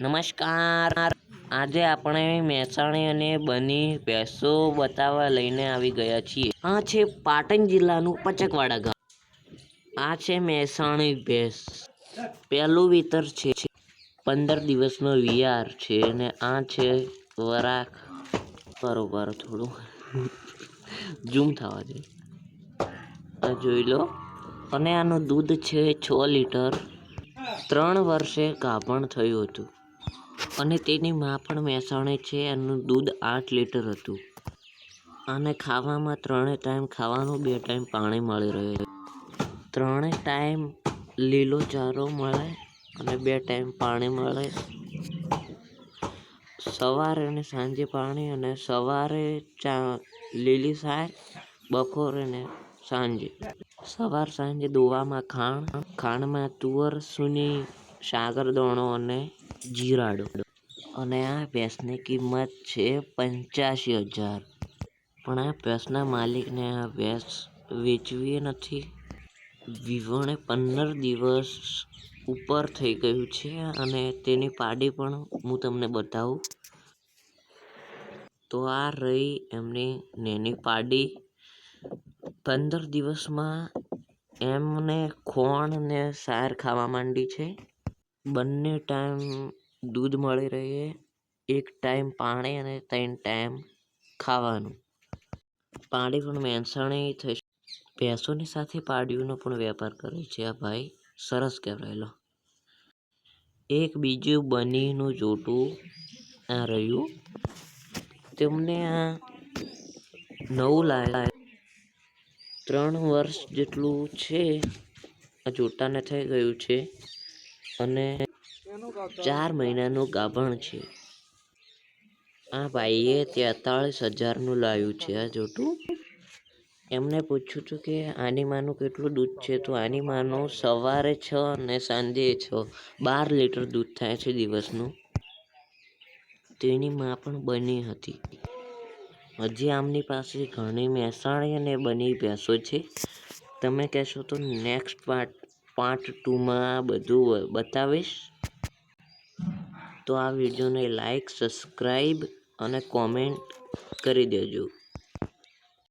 નમસ્કાર. આજે આપણે મહેસાણી અને બની ભેંસો બતાવવા લઈને આવી ગયા છીએ. આ છે પાટણ જિલ્લાનું પચકવાડા ગામ. આ છે મહેસાણી ભેંસ. પહેલું વિતર છે. પંદર દિવસનો વિયાર છે અને આ છે વરાક બરોબર થોડું. ઝૂમ થવા દે. આ જોઈ લો. અને આનું દૂધ છે છ લીટર. ત્રણ વર્ષે ગાભણ થયું હતું. અને તેની માં પણ મહેસાણી છે એનું દૂધ આઠ લીટર હતું. અને ખાવામાં ત્રણે ટાઈમ ખાવાનું, બે ટાઈમ પાણી મળી રહે ત્રણે ટાઈમ લીલો ચારો મળે અને બે ટાઈમ પાણી મળે. સવારે અને સાંજે પાણી અને સવારે ચા લીલી સાય, બપોરે ને સાંજે. સવાર સાંજે દોવામાં ખાણ ખાંડમાં તુવર, સુની, સાગર દાણો અને જીરાડો. અને આ ભેંસની કિંમત છે પંચ્યાસી હજાર. પણ આ ભેંસના માલિકને આ ભેંસ વેચવી નથી. વિવણે પંદર દિવસ ઉપર થઈ ગયું છે અને તેની પાડી પણ હું તમને બતાવું. તો આ રહી એમની નેની પાડી. પંદર દિવસમાં એમને ખોણ ને સાર ખાવા માંડી છે. બંને ટાઈમ દૂધ મળી રહે, એક ટાઈમ પાણી અને ત્રણ ટાઈમ ખાવાનું. પાડી પણ મહેસાણી થઈ ભેંસોની સાથે પાડીઓનો પણ વેપાર કરે છે. આ ભાઈ સરસ કહેવાયેલો એક બીજું બનીનું જોટું આ રહ્યું. તેમને આ નવું લાય ત્રણ વર્ષ જેટલું છે. આ જોટાને થઈ ગયું છે. અને ચાર મહિનાનું ગાભણ છે. આ ભાઈએ તેતાળીસ હજારનું લાવ્યું છે, આ જોટું. એમને પૂછ્યું હતું કે આની માનું કેટલું દૂધ છે? તો આની માનું સવારે છ અને સાંજે છ. બાર લીટર દૂધ થાય છે દિવસનું. તેની માં પણ બની હતી. હજી આમની પાસે ઘણી મહેસાણી અને બની ભેંસો છે. તમે કહેશો તો નેક્સ્ટ પાર્ટ પાર્ટ ટુમાં બધું બતાવીશ? તો આ વિડીયોને લાઈક સબસ્ક્રાઈબ અને કોમેન્ટ કરી દેજો.